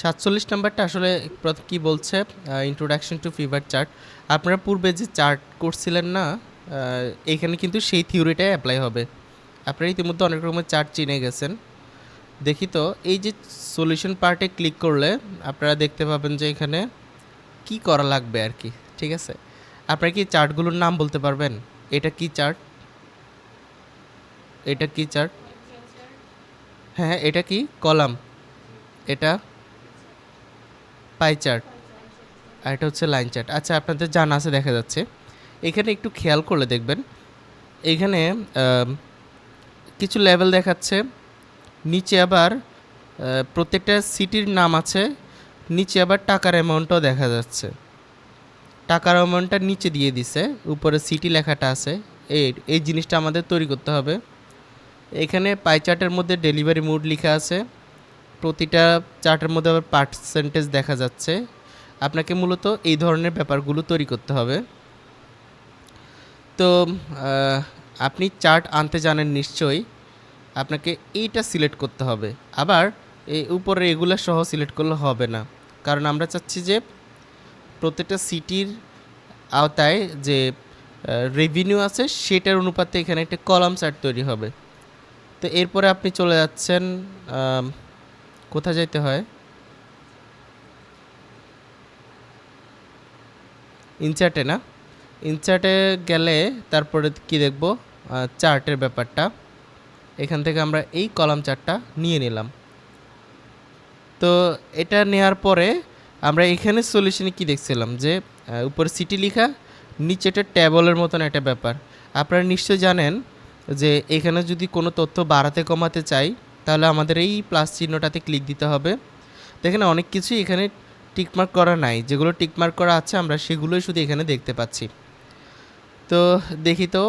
সাতচল্লিশ নাম্বারটা আসলে কি বলছে? ইন্ট্রোডাকশন টু ফিভার চার্ট আপনারা পূর্বে যে চার্ট করছিলেন না আহ, এইখানে কিন্তু সেই থিওরিটাই অ্যাপ্লাই হবে। আপনারা ইতিমধ্যে অনেক রকমের চার্ট চিনে গেছেন। দেখি তো এই যে সলিউশন পার্টে ক্লিক করলে আপনারা দেখতে পাবেন যে এখানে কি করা লাগবে আর কি ঠিক আছে? আপনারা কি চার্টগুলোর নাম বলতে পারবেন? এটা কি চার্ট? এটা কি চার্ট? হ্যাঁ এটা কি? কলাম। এটা পাই চার্ট আর এটা হচ্ছে লাইন চার্ট আচ্ছা আপনাদের জানা আছে, দেখা যাচ্ছে। এখানে একটু খেয়াল করলে দেখবেন, এখানে কিছু লেভেল দেখাচ্ছে, নিচে আবার প্রত্যেকটা সিটির নাম আছে, নিচে আবার টাকার অ্যামাউন্টও দেখা যাচ্ছে। টাকার অ্যামাউন্টটা নিচে দিয়ে দিছে, উপরে সিটি লেখাটা আছে, এই এই জিনিসটা আমাদের তৈরি করতে হবে। এখানে পাইচার্টের মধ্যে ডেলিভারি মুড লেখা আছে। প্রতিটা চার্টের মধ্যে আবার পার্সেন্টেজ দেখা যাচ্ছে। আপনাকে মূলত এই ধরনের ব্যাপারগুলো তৈরি করতে হবে। তো আপনি চার্ট আনতে জানেন নিশ্চয়ই, আপনাকে এইটা সিলেক্ট করতে হবে। আবার এই উপরে এগুলো সহ সিলেক্ট করলে হবে না। কারণ আমরা চাচ্ছি যে প্রত্যেকটা সিটির আওতায় যে রেভিনিউ আছে সেটার অনুপাতে এখানে একটা কলাম চার্ট তৈরি হবে। তো এরপরে আপনি চলে যাচ্ছেন আম, কোথায় যেতে হয়? ইনচার্টে না? ইনচার্টে গেলে তারপরে কি দেখব? চার্টের ব্যাপারটা। এখান থেকে আমরা এই কলাম চার্টটা নিয়ে নিলাম। তো এটা নেওয়ার পরে আমরা এখানে সলিউশনে কি দেখছিলাম? যে উপরে সিটি লেখা নিচে একটা ট্যাবলের মতন একটা ব্যাপার। আপনারা নিশ্চয় জানেন যে এখানে যদি কোনো তথ্য বাড়াতে কমাতে চাই তাহলে আমাদের এই প্লাস চিহ্নটাতে ক্লিক দিতে হবে। তো এখানে অনেক কিছুই এখানে টিকমার্ক করা নাই। যেগুলো টিকমার্ক করা আছে, আমরা সেগুলোই শুধু এখানে দেখতে পাচ্ছি। তো দেখি তো,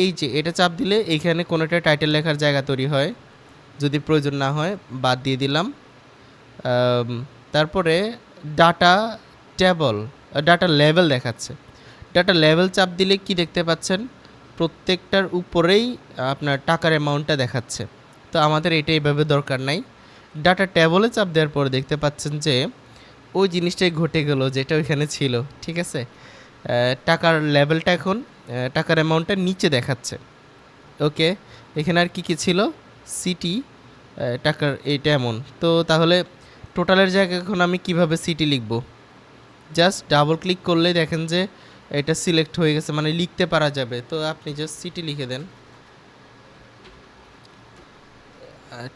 এই যে এটা চাপ দিলে এখানে কোনো একটা টাইটেল লেখার জায়গা তৈরি হয়। যদি প্রয়োজন না হয়, বাদ দিয়ে দিলাম। তারপরে ডাটা টেবল ডাটা লেভেল দেখাচ্ছে। ডাটা লেভেল চাপ দিলে কি দেখতে পাচ্ছেন? প্রত্যেকটার উপরেই আপনার টাকার অ্যামাউন্টটা দেখাচ্ছে। তো আমাদের এটা এইভাবে দরকার নাই। ডাটা ট্যাবলে চাপ দেওয়ার পরে দেখতে পাচ্ছেন যে, ওই জিনিসটাই ঘটে গেল যেটা ওইখানে ছিল, ঠিক আছে? টাকার লেভেলটা এখন টাকার অ্যামাউন্টটা নিচে দেখাচ্ছে। ওকে এখানে আর কি কী ছিল? সিটি টাকার এইটা এমন। তো তাহলে টোটালের জায়গায় এখন আমি কীভাবে সিটি লিখব? জাস্ট ডাবল ক্লিক করলে দেখেন যে, এটা সিলেক্ট হয়ে গেছে মানে লিখতে পারা যাবে। তো আপনি জাস্ট সিটি লিখে দেন।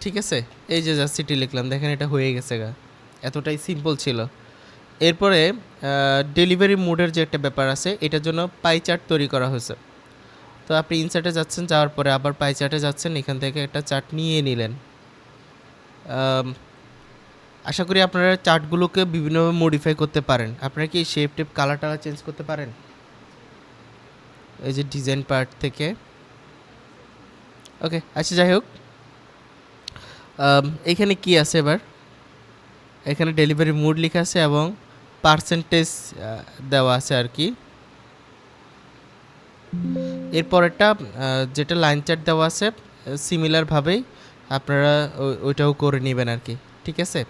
ঠিক আছে, এই যে জাস্ট সিটি লিখলাম, দেখেন এটা হয়ে গেছে গা। এতটাই সিম্পল ছিল। এরপরে ডেলিভারি মোডের যে একটা ব্যাপার আছে, এটার জন্য পাই চার্ট তৈরি করা হয়েছে। তো আপনি ইনসার্টে যাচ্ছেন, যাওয়ার পরে আবার পাই চার্টে যাচ্ছেন, এখান থেকে একটা চার্ট নিয়ে নিলেন। আশা করি আপনারা চার্টগুলোকে বিভিন্নভাবে মডিফাই করতে পারেন। আপনারা কি শেপ টেপ কালার টালার চেঞ্জ করতে পারেন? এই যে ডিজাইন পার্ট থেকে। ওকে আচ্ছা যাই হোক। এখানে কি আছে এবার? এখানে ডেলিভারি মুড লেখা আছে এবং পার্সেন্টেজ দেওয়া আছে আর কি। এরপরেরটা একটা যেটা লাইন চার্ট দেওয়া আছে সিমিলারভাবেই আপনারা ওইটাও করে নেবেন আর কি। ঠিক আছে?